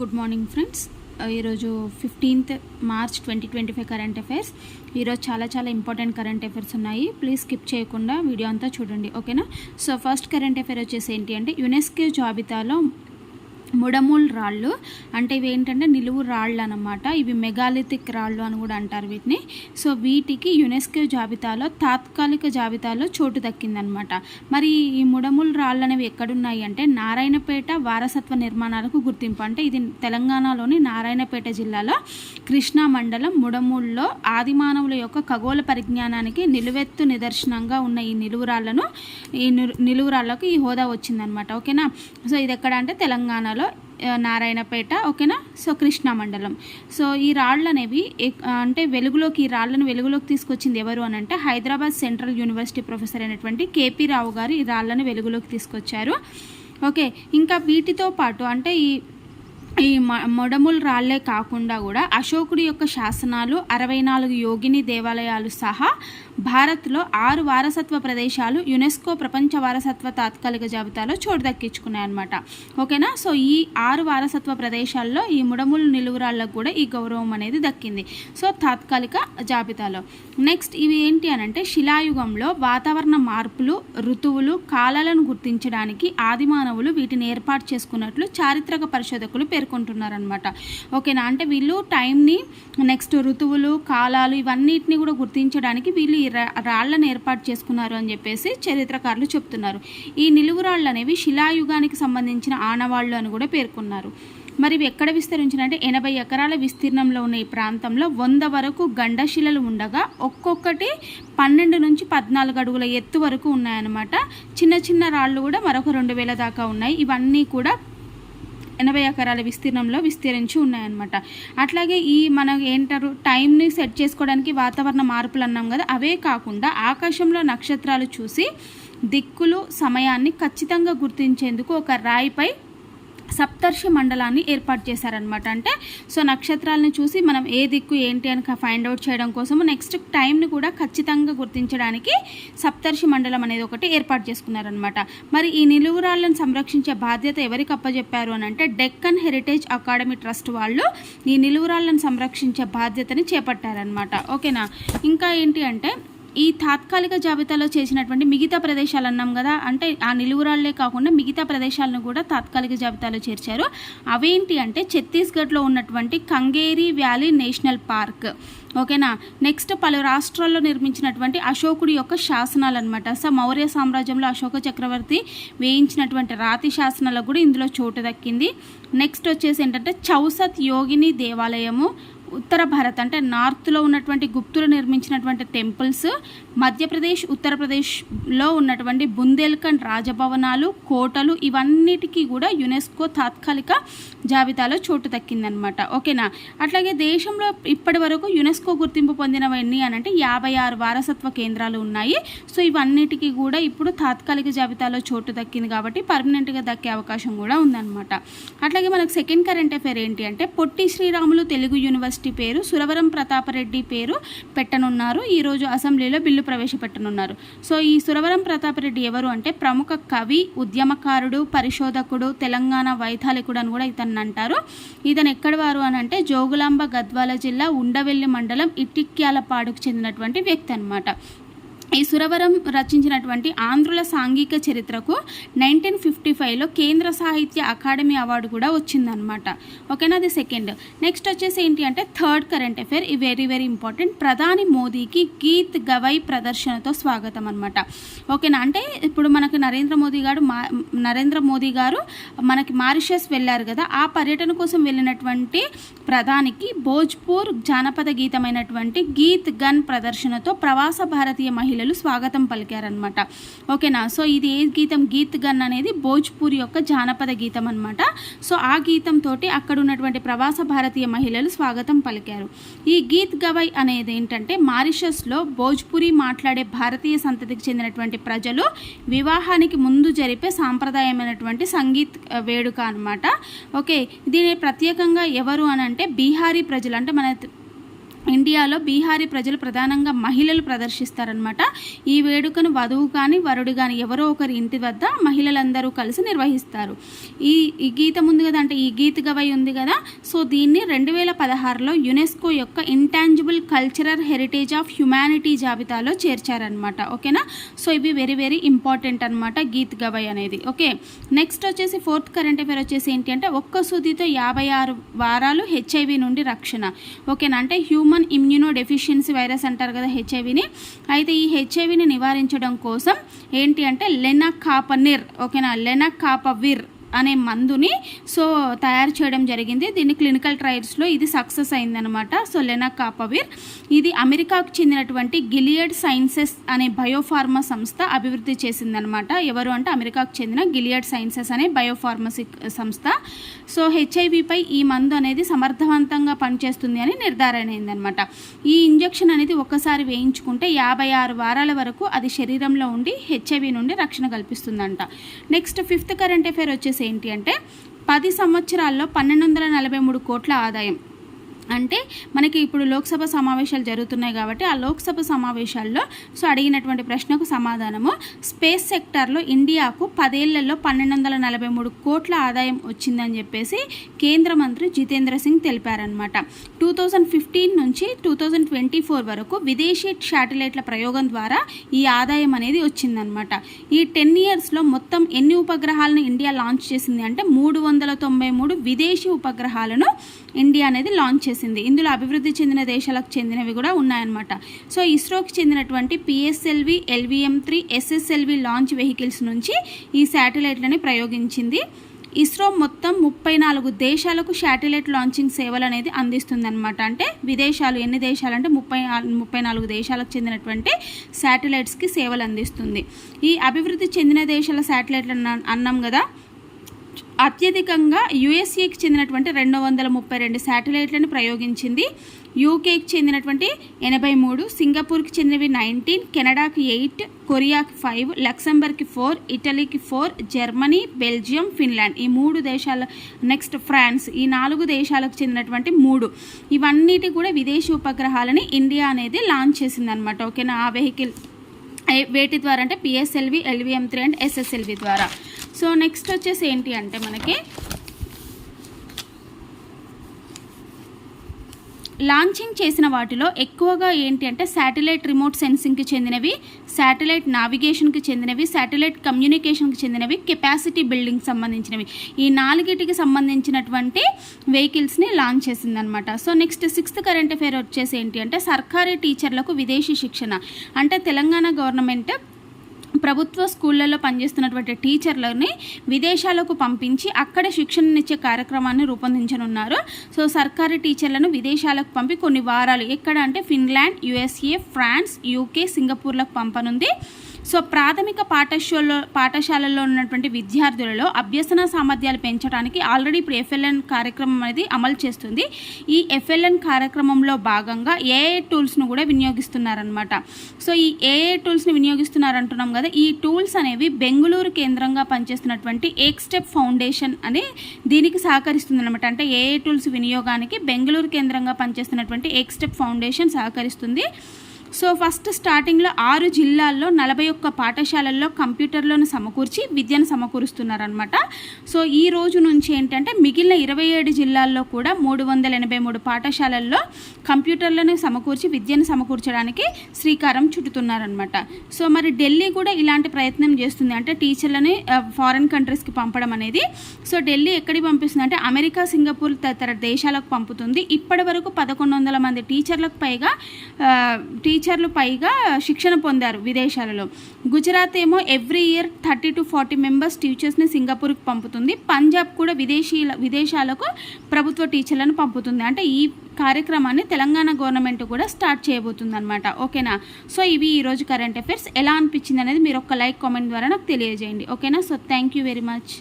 Good morning friends. ఈరోజు fifteenth March twenty twenty five current affairs. ఈరోజు చాలా చాలా ఇంపార్టెంట్ కరెంట్ అఫైర్స్ ఉన్నాయి. ప్లీజ్ స్కిప్ చేయకుండా వీడియో అంతా చూడండి ఓకేనా? సో ఫస్ట్ కరెంట్ అఫైర్ వచ్చేసి ఏంటి అంటే యునెస్కో జాబితాలో ముడమూల్ రాళ్ళు అంటే ఇవి ఏంటంటే నిలువు రాళ్ళు అనమాట ఇవి మెగాలిథిక్ రాళ్ళు అని కూడా అంటారు వీటిని. సో వీటికి యునెస్కో జాబితాలో తాత్కాలిక జాబితాలో చోటు దక్కిందనమాట మరి ఈ ముడమూల్ రాళ్ళు అనేవి ఎక్కడున్నాయి అంటే నారాయణపేట వారసత్వ నిర్మాణాలకు గుర్తింపు. అంటే ఇది తెలంగాణలోని నారాయణపేట జిల్లాలో కృష్ణా మండలం ముడమూల్లో ఆదిమానవుల యొక్క ఖగోళ పరిజ్ఞానానికి నిలువెత్తు నిదర్శనంగా ఉన్న ఈ నిలువురాళ్ళను ఈ నిలువురాళ్ళకు ఈ హోదా వచ్చిందనమాట ఓకేనా? సో ఇది ఎక్కడ అంటే తెలంగాణలో నారాయణపేట ఓకేనా? సో కృష్ణా మండలం. సో ఈ రాళ్ళు అనేవి అంటే వెలుగులోకి ఈ రాళ్ళను వెలుగులోకి తీసుకొచ్చింది ఎవరు అని అంటే హైదరాబాద్ సెంట్రల్ యూనివర్సిటీ ప్రొఫెసర్ అయినటువంటి కేపీ రావు గారు ఈ రాళ్ళను వెలుగులోకి తీసుకొచ్చారు. ఓకే ఇంకా వీటితో పాటు అంటే ఈ ఈ మ- రాళ్ళే కాకుండా కూడా అశోకుడి యొక్క శాసనాలు అరవై నాలుగు యోగిని దేవాలయాలు సహా భారత్లో ఆరు వారసత్వ ప్రదేశాలు యునెస్కో ప్రపంచ వారసత్వ తాత్కాలిక జాబితాలో చోటు దక్కించుకున్నాయన్నమాట. ఓకేనా? సో ఈ ఆరు వారసత్వ ప్రదేశాల్లో ఈ ముడములు నిలువురాళ్ళకు కూడా ఈ గౌరవం అనేది దక్కింది. సో తాత్కాలిక జాబితాలో. నెక్స్ట్ ఇవి ఏంటి అని అంటే శిలాయుగంలో వాతావరణ మార్పులు ఋతువులు కాలాలను గుర్తించడానికి ఆదిమానవులు వీటిని ఏర్పాటు చేసుకున్నట్లు చారిత్రక పరిశోధకులు పేర్కొంటున్నారనమాట ఓకేనా? అంటే వీళ్ళు టైంని నెక్స్ట్ ఋతువులు కాలాలు ఇవన్నిటిని కూడా గుర్తించడానికి వీళ్ళు రాళ్ళను రా- రాళ్ళను ఏర్పాటు చేసుకున్నారు అని చెప్పేసి చరిత్రకారులు చెప్తున్నారు. ఈ నిలువు రాళ్ళు అనేవి శిలాయుగానికి సంబంధించిన ఆనవాళ్ళు అని కూడా పేర్కొన్నారు. మరి ఇవి ఎక్కడ విస్తరించినంటే ఎనభై ఎకరాల విస్తీర్ణంలో ఉన్న ఈ ప్రాంతంలో వంద వరకు గండశిలలు ఉండగా ఒక్కొక్కటి పన్నెండు నుంచి పద్నాలుగు అడుగుల ఎత్తు వరకు ఉన్నాయన్నమాట. చిన్న చిన్న రాళ్ళు కూడా మరొక రెండు వేల దాకా ఉన్నాయి. ఇవన్నీ కూడా ఎనభై ఎకరాల విస్తీర్ణంలో విస్తరించి ఉన్నాయన్నమాట. అట్లాగే ఈ మన ఏంటారు టైంని సెట్ చేసుకోవడానికి వాతావరణ మార్పులు అన్నాం కదా అవే కాకుండా ఆకాశంలో నక్షత్రాలు చూసి దిక్కులు సమయాన్ని ఖచ్చితంగా గుర్తించేందుకు ఒక రాయిపై సప్తర్షి మండలాన్ని ఏర్పాటు చేశారనమాట అంటే సో నక్షత్రాలను చూసి మనం ఏ దిక్కు ఏంటి అని ఫైండ్ అవుట్ చేయడం కోసము నెక్స్ట్ టైంని కూడా ఖచ్చితంగా గుర్తించడానికి సప్తర్షి మండలం అనేది ఒకటి ఏర్పాటు చేసుకున్నారనమాట మరి ఈ నిలువురాళ్ళను సంరక్షించే బాధ్యత ఎవరికి అప్పచెప్పారు అని అంటే డెక్కన్ హెరిటేజ్ అకాడమీ ట్రస్ట్ వాళ్ళు ఈ నిలువురాళ్ళను సంరక్షించే బాధ్యతని చేపట్టారనమాట ఓకేనా ఇంకా ఏంటి అంటే ఈ తాత్కాలిక జాబితాలో చేసినటువంటి మిగతా ప్రదేశాలు అన్నాం కదా అంటే ఆ నిలువురాళ్ళే కాకుండా మిగతా ప్రదేశాలను కూడా తాత్కాలిక జాబితాలో చేర్చారు. అవేంటి అంటే ఛత్తీస్గఢ్లో ఉన్నటువంటి కంగేరి వ్యాలీ నేషనల్ పార్క్. ఓకేనా? నెక్స్ట్ పలు రాష్ట్రాల్లో నిర్మించినటువంటి అశోకుడి యొక్క శాసనాలు అనమాట సో మౌర్య సామ్రాజ్యంలో అశోక చక్రవర్తి వేయించినటువంటి రాతి శాసనాలకు కూడా ఇందులో చోటు దక్కింది. నెక్స్ట్ వచ్చేసి ఏంటంటే చౌసత్ యోగిని దేవాలయము. ఉత్తర భారత్ అంటే నార్త్లో ఉన్నటువంటి గుప్తులు నిర్మించినటువంటి టెంపుల్స్ మధ్యప్రదేశ్ ఉత్తరప్రదేశ్లో ఉన్నటువంటి బుందేల్ఖండ్ రాజభవనాలు కోటలు ఇవన్నిటికీ కూడా యునెస్కో తాత్కాలిక జాబితాలో చోటు దక్కిందనమాట ఓకేనా? అట్లాగే దేశంలో ఇప్పటి వరకు యునెస్కో గుర్తింపు పొందినవి ఎన్ని అని అంటే యాభై ఆరు వారసత్వ కేంద్రాలు ఉన్నాయి. సో ఇవన్నిటికీ కూడా ఇప్పుడు తాత్కాలిక జాబితాలో చోటు దక్కింది కాబట్టి పర్మనెంట్గా దక్కే అవకాశం కూడా ఉందన్నమాట. అట్లాగే మనకు సెకండ్ కరెంట్ అఫేర్ ఏంటి అంటే పొట్టి శ్రీరాములు తెలుగు యూనివర్సిటీ పేరు సురవరం ప్రతాపరెడ్డి పేరు పెట్టనున్నారు. ఈరోజు అసెంబ్లీలో బిల్లు ప్రవేశపెట్టనున్నారు. సో ఈ సురవరం ప్రతాపరెడ్డి ఎవరు అంటే ప్రముఖ కవి ఉద్యమకారుడు పరిశోధకుడు తెలంగాణ వైతాళికుడు అని కూడా ఇతన్ని అంటారు. ఇతను ఎక్కడి వారు అని అంటే జోగులాంబ గద్వాల జిల్లా ఉండవెల్లి మండలం ఇటిక్యాలపాడుకు చెందినటువంటి వ్యక్తి అనమాట ఈ సురవరం రచించినటువంటి ఆంధ్రుల సాంఘిక చరిత్రకు నైన్టీన్ ఫిఫ్టీ ఫైవ్లో కేంద్ర సాహిత్య అకాడమీ అవార్డు కూడా వచ్చిందనమాట ఓకేనా? అది సెకండ్. నెక్స్ట్ వచ్చేసి ఏంటి అంటే థర్డ్ కరెంట్ అఫేర్. ఈ వెరీ వెరీ ఇంపార్టెంట్. ప్రధాని మోదీకి గీత్ గవై ప్రదర్శనతో స్వాగతం అనమాట ఓకేనా? అంటే ఇప్పుడు మనకు నరేంద్ర మోదీ గారు మా నరేంద్ర మోదీ గారు మనకి మారిషస్ వెళ్ళారు కదా ఆ పర్యటన కోసం వెళ్ళినటువంటి ప్రధానికి భోజ్పూర్ జానపద గీతమైనటువంటి గీత్ గన్ ప్రదర్శనతో ప్రవాస భారతీయ మహిళ పిల్లలు స్వాగతం పలికారనమాట ఓకేనా? సో ఇది ఏ గీతం? గీత్ గన్ అనేది భోజ్పూర్ యొక్క జానపద గీతం అనమాట సో ఆ గీతంతో అక్కడ ఉన్నటువంటి ప్రవాస భారతీయ మహిళలు స్వాగతం పలికారు. ఈ గీత్ గవై అనేది ఏంటంటే మారిషస్లో భోజ్పురి మాట్లాడే భారతీయ సంతతికి చెందినటువంటి ప్రజలు వివాహానికి ముందు జరిపే సాంప్రదాయమైనటువంటి సంగీత్ వేడుక అనమాట ఓకే దీని ప్రత్యేకంగా ఎవరు అని అంటే బీహారీ ప్రజలు. అంటే మన ఇండియాలో బీహారీ ప్రజలు ప్రధానంగా మహిళలు ప్రదర్శిస్తారనమాట ఈ వేడుకను వధువు కానీ వరుడు కానీ ఎవరో ఒకరి ఇంటి వద్ద మహిళలందరూ కలిసి నిర్వహిస్తారు. ఈ ఈ గీతం ఉంది కదా అంటే ఈ గీత గవై ఉంది కదా. సో దీన్ని రెండు వేల పదహారులో యునెస్కో యొక్క intangible cultural heritage of humanity జాబితాలో చేర్చారనమాట ఓకేనా? సో ఇవి వెరీ వెరీ ఇంపార్టెంట్ అనమాట గీత్ గవై అనేది. ఓకే? నెక్స్ట్ వచ్చేసి ఫోర్త్ కరెంట్ అఫేర్ వచ్చేసి ఏంటి అంటే ఒక్క సూదితో యాభై ఆరు వారాలు హెచ్ఐవి నుండి రక్షణ. ఓకేనా? అంటే హ్యూమన్ ఇమ్యూనో డెఫిషియన్సీ వైరస్ అంటారు కదా హెచ్ఐవిని అయితే ఈ హెచ్ఐవిని నివారించడం కోసం ఏంటి అంటే లెనకాపనిర్ ఓకేనా? లెనకాపవిర్. అనే మందుని సో తయారు చేయడం జరిగింది. దీన్ని క్లినికల్ ట్రయల్స్లో ఇది సక్సెస్ అయిందనమాట సో లెనా కాపవిర్ ఇది అమెరికాకు చెందినటువంటి గిలియడ్ సైన్సెస్ అనే బయోఫార్మా సంస్థ అభివృద్ధి చేసిందనమాట ఎవరు అంటే అమెరికాకు చెందిన గిలియడ్ సైన్సెస్ అనే బయోఫార్మసిక్ సంస్థ. సో హెచ్ఐవిపై ఈ మందు అనేది సమర్థవంతంగా పనిచేస్తుంది అని నిర్ధారణ అయిందనమాట ఈ ఇంజెక్షన్ అనేది ఒక్కసారి వేయించుకుంటే యాభై ఆరు వారాల వరకు అది శరీరంలో ఉండి హెచ్ఐవి నుండి రక్షణ కల్పిస్తుందంట. నెక్స్ట్ ఫిఫ్త్ కరెంట్ అఫేర్ వచ్చేసి ఏంటి అంటే పది సంవత్సరాల్లో పన్నెండు వందల నలభై మూడు కోట్ల ఆదాయం. అంటే మనకి ఇప్పుడు లోక్సభ సమావేశాలు జరుగుతున్నాయి కాబట్టి ఆ లోక్సభ సమావేశాల్లో సో అడిగినటువంటి ప్రశ్నకు సమాధానము. స్పేస్ సెక్టార్లో ఇండియాకు పదేళ్ళలో పన్నెండు వందల నలభై మూడు కోట్ల ఆదాయం వచ్చిందని చెప్పేసి కేంద్ర మంత్రి జితేంద్ర సింగ్ తెలిపారనమాట టూ థౌజండ్ ఫిఫ్టీన్ నుంచి టూ థౌజండ్ ట్వంటీ ఫోర్ వరకు విదేశీ శాటిలైట్ల ప్రయోగం ద్వారా ఈ ఆదాయం అనేది వచ్చిందనమాట ఈ టెన్ ఇయర్స్లో మొత్తం ఎన్ని ఉపగ్రహాలను ఇండియా లాంచ్ చేసింది అంటే మూడు వందల తొంభై మూడు విదేశీ ఉపగ్రహాలను ఇండియా అనేది లాంచ్ చేసింది. ఇందులో అభివృద్ధి చెందిన దేశాలకు చెందినవి కూడా ఉన్నాయన్నమాట. సో ఇస్రోకి చెందినటువంటి PSLV LVM three SSLV launch vehicles నుంచి ఈ శాటిలైట్లని ప్రయోగించింది. ఇస్రో మొత్తం ముప్పై నాలుగు దేశాలకు శాటిలైట్ లాంచింగ్ సేవలు అనేది అందిస్తుందన్నమాట. అంటే విదేశాలు ఎన్ని దేశాలు అంటే ముప్పై ముప్పై నాలుగు దేశాలకు చెందినటువంటి శాటిలైట్స్కి సేవలు అందిస్తుంది. ఈ అభివృద్ధి చెందిన దేశాల శాటిలైట్లు అన్నాం కదా అత్యధికంగా యుఎస్ఏకి చెందినటువంటి రెండు వందల ముప్పై రెండు శాటిలైట్లను ప్రయోగించింది. యూకేకి చెందినటువంటి ఎనభై మూడు సింగపూర్కి చెందినవి నైన్టీన్ కెనడాకి ఎయిట్ కొరియాకి ఫైవ్ లక్సంబర్గ్కి ఫోర్ ఇటలీకి ఫోర్ జర్మనీ బెల్జియం ఫిన్లాండ్ ఈ మూడు దేశాల నెక్స్ట్ ఫ్రాన్స్ ఈ నాలుగు దేశాలకు చెందినటువంటి మూడు. ఇవన్నిటి కూడా విదేశీ ఉపగ్రహాలని ఇండియా అనేది లాంచ్ చేసిందనమాట ఓకేనా? ఆ వెహికల్ వేటి ద్వారా అంటే PSLV LVM three and SSLV ద్వారా. సో నెక్స్ట్ వచ్చేసి ఏంటి అంటే మనకి లాంచింగ్ చేసిన వాటిలో ఎక్కువగా ఏంటి అంటే శాటిలైట్ రిమోట్ సెన్సింగ్కి చెందినవి శాటిలైట్ నావిగేషన్కి చెందినవి శాటిలైట్ కమ్యూనికేషన్కి చెందినవి కెపాసిటీ బిల్డింగ్ సంబంధించినవి. ఈ నాలుగిటికి సంబంధించినటువంటి వెహికల్స్ని లాంచ్ చేసిందనమాట so next sixth current affair వచ్చేసి ఏంటి అంటే సర్కారీ టీచర్లకు విదేశీ శిక్షణ. అంటే తెలంగాణ గవర్నమెంట్ ప్రభుత్వ స్కూళ్ళల్లో పనిచేస్తున్నటువంటి టీచర్లని విదేశాలకు పంపించి అక్కడ శిక్షణనిచ్చే కార్యక్రమాన్ని రూపొందించనున్నారు. సో సర్కారీ టీచర్లను విదేశాలకు పంపి కొన్ని వారాలు ఎక్కడ అంటే ఫిన్లాండ్ యుఎస్ఏ ఫ్రాన్స్ యూకే సింగపూర్లకు పంపనుంది. సో ప్రాథమిక పాఠశాలలో పాఠశాలల్లో ఉన్నటువంటి విద్యార్థులలో అభ్యసన సామర్థ్యాలు పెంచడానికి ఆల్రెడీ ఇప్పుడు ఎఫ్ఎల్ఎన్ కార్యక్రమం అనేది అమలు చేస్తుంది. ఈ ఎఫ్ఎల్ఎన్ కార్యక్రమంలో భాగంగా ఏఏ టూల్స్ను కూడా వినియోగిస్తున్నారనమాట సో ఈ ఏఏ టూల్స్ని వినియోగిస్తున్నారు అంటున్నాం కదా ఈ టూల్స్ అనేవి బెంగళూరు కేంద్రంగా పనిచేస్తున్నటువంటి ఏక్ స్టెప్ ఫౌండేషన్ అని దీనికి సహకరిస్తుంది అనమాట అంటే ఏఏ టూల్స్ వినియోగానికి బెంగళూరు కేంద్రంగా పనిచేస్తున్నటువంటి ఏక్ స్టెప్ ఫౌండేషన్ సహకరిస్తుంది. సో ఫస్ట్ స్టార్టింగ్లో ఆరు జిల్లాల్లో నలభై ఒక్క పాఠశాలల్లో కంప్యూటర్లను సమకూర్చి విద్యను సమకూరుస్తున్నారనమాట సో ఈ రోజు నుంచి ఏంటంటే మిగిలిన ఇరవై ఏడు జిల్లాల్లో కూడా మూడు వందల ఎనభై మూడు పాఠశాలల్లో కంప్యూటర్లను సమకూర్చి విద్యను సమకూర్చడానికి శ్రీకారం చుట్టుతున్నారనమాట సో మరి ఢిల్లీ కూడా ఇలాంటి ప్రయత్నం చేస్తుంది. అంటే టీచర్లని ఫారిన్ కంట్రీస్కి పంపడం అనేది. సో ఢిల్లీ ఎక్కడికి పంపిస్తుంది అంటే అమెరికా సింగపూర్ తదితర దేశాలకు పంపుతుంది. ఇప్పటి వరకు పదకొండు వందల మంది టీచర్లకు పైగా టీ టీచర్లు పైగా శిక్షణ పొందారు విదేశాలలో. గుజరాత్ ఏమో every year thirty to forty members టీచర్స్ని సింగపూర్కి పంపుతుంది. పంజాబ్ కూడా విదేశీల విదేశాలకు ప్రభుత్వ టీచర్లను పంపుతుంది. అంటే ఈ కార్యక్రమాన్ని తెలంగాణ గవర్నమెంట్ కూడా స్టార్ట్ చేయబోతుంది అనమాట ఓకేనా? సో ఇవి ఈరోజు కరెంట్ అఫైర్స్. ఎలా అనిపించింది అనేది మీరు ఒక లైక్ కామెంట్ ద్వారా నాకు తెలియజేయండి. ఓకేనా? So thank you very much.